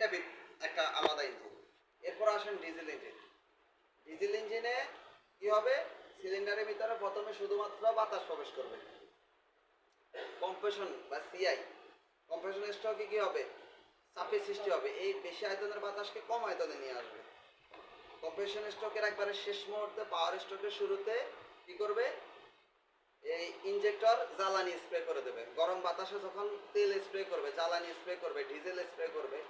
এটা একটা আলাদা ইঞ্জিন এরপর আসেন ডিজেল ইঞ্জিন ডিজেল ইঞ্জিনে কি হবে? সিলিন্ডারের ভিতরে প্রথমে শুধুমাত্র বাতাস প্রবেশ করবে। কম্প্রেশন বা সিআই কম্প্রেশন স্ট্রোকে কি হবে? চাপের সৃষ্টি হবে। এই বেশি আয়তনের বাতাসকে কম আয়তনে নিয়ে আসবে। কম্প্রেশন স্ট্রোকের একবারে শেষ মুহূর্তে পাওয়ার স্ট্রোকের শুরুতে কি করবে? এই ইনজেক্টর জ্বালানি স্প্রে করে দেবে। গরম বাতাসে যখন তেল স্প্রে করবে, জ্বালানি স্প্রে করবে ডিজেল স্প্রে করবে।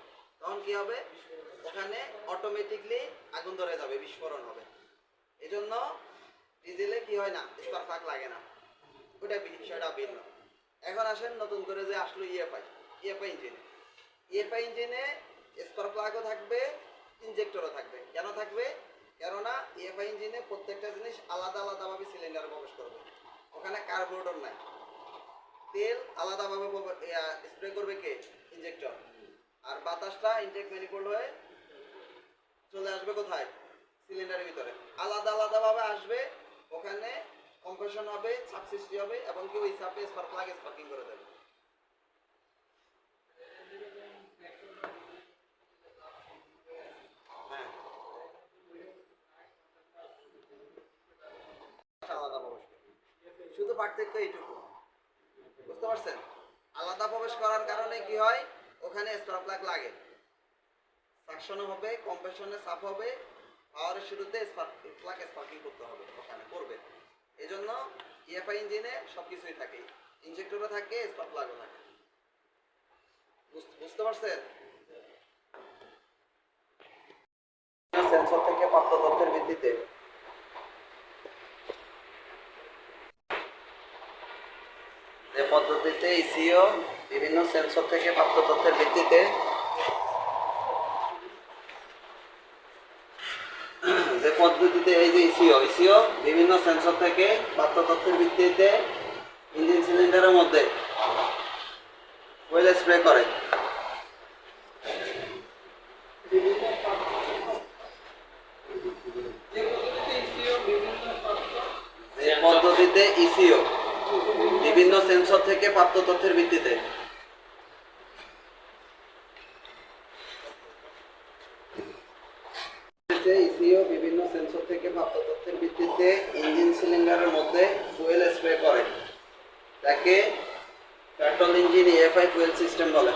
কি হবে ওখানে অটোমেটিকলি আগুন ধরে যাবে, বিস্ফোরণ হবে। এজন্য ডিজেলে কি হয় না, স্পার্ক প্লাগ লাগে না। ওটা বিষয়টা ভিন্ন। এখন আসেন নতুন করে যে আসলো E ইএফআই ইএফআই ইঞ্জিনে ইএফআই ইঞ্জিনে স্পার্ক প্লাগও থাকবে ইনজেক্টরও থাকবে। কেন থাকবে? কেননা ইএফআই ইঞ্জিনে প্রত্যেকটা জিনিস আলাদা আলাদাভাবে সিলিন্ডারে প্রবেশ করবে। ওখানে কার্বোরেটর নাই। তেল আলাদাভাবে স্প্রে করবে কে? ইনজেক্টর আর বাতাসটা ইনটেক ম্যানিফোল্ড হয়ে চলে আসবে কোথায়? সিলিন্ডারের ভিতরে। আলাদা আলাদাভাবে আসবে, ওখানে কম্প্রেশন হবে চাপ সৃষ্টি হবে এবং কি ওই চাপে স্পার্ক প্লাগ স্পার্কিং করে দেবে। হ্যাঁ। শুধু পার্থক্য এইটুকু। বুঝতে পারছেন? আলাদা প্রবেশ করার কারণে কি হয়? ওখানে স্পার্ক প্লাগ লাগে। সাকশনও হবে কম্প্রেশনে চাপ হবে পাওয়ারের শুরুতে স্পার্ক প্লাগ স্পার্কিং করতে হবে ওখানে, করবে। এই জন্য ইএফআই ইঞ্জিনে সব কিছুই থাকে। ইনজেক্টরও থাকে স্পার্ক প্লাগও থাকে। বুঝতে পারছেন? সেন্সর থেকে প্রাপ্ত তথ্যের ভিত্তিতে। যে পদ্ধতিতে ইসিও বিভিন্ন সেন্সর থেকে প্রাপ্ত তথ্যের ভিত্তিতে যে পদ্ধতিতে এই যে ইসিও ইসিও বিভিন্ন সেন্সর থেকে প্রাপ্ত তথ্যের ভিত্তিতে ইঞ্জিন সিলিন্ডারের মধ্যে স্প্রে করে। পদ্ধতিতে ইসিও বিভিন্ন সেন্সর থেকে প্রাপ্ত তথ্যের ভিত্তিতে। ইসিও বিভিন্ন সেন্সর থেকে প্রাপ্ত তথ্যের ভিত্তিতে ইঞ্জিন সিলিন্ডারের মধ্যে ফুয়েল স্প্রে করে তাকে petrol engine FI fuel system বলে।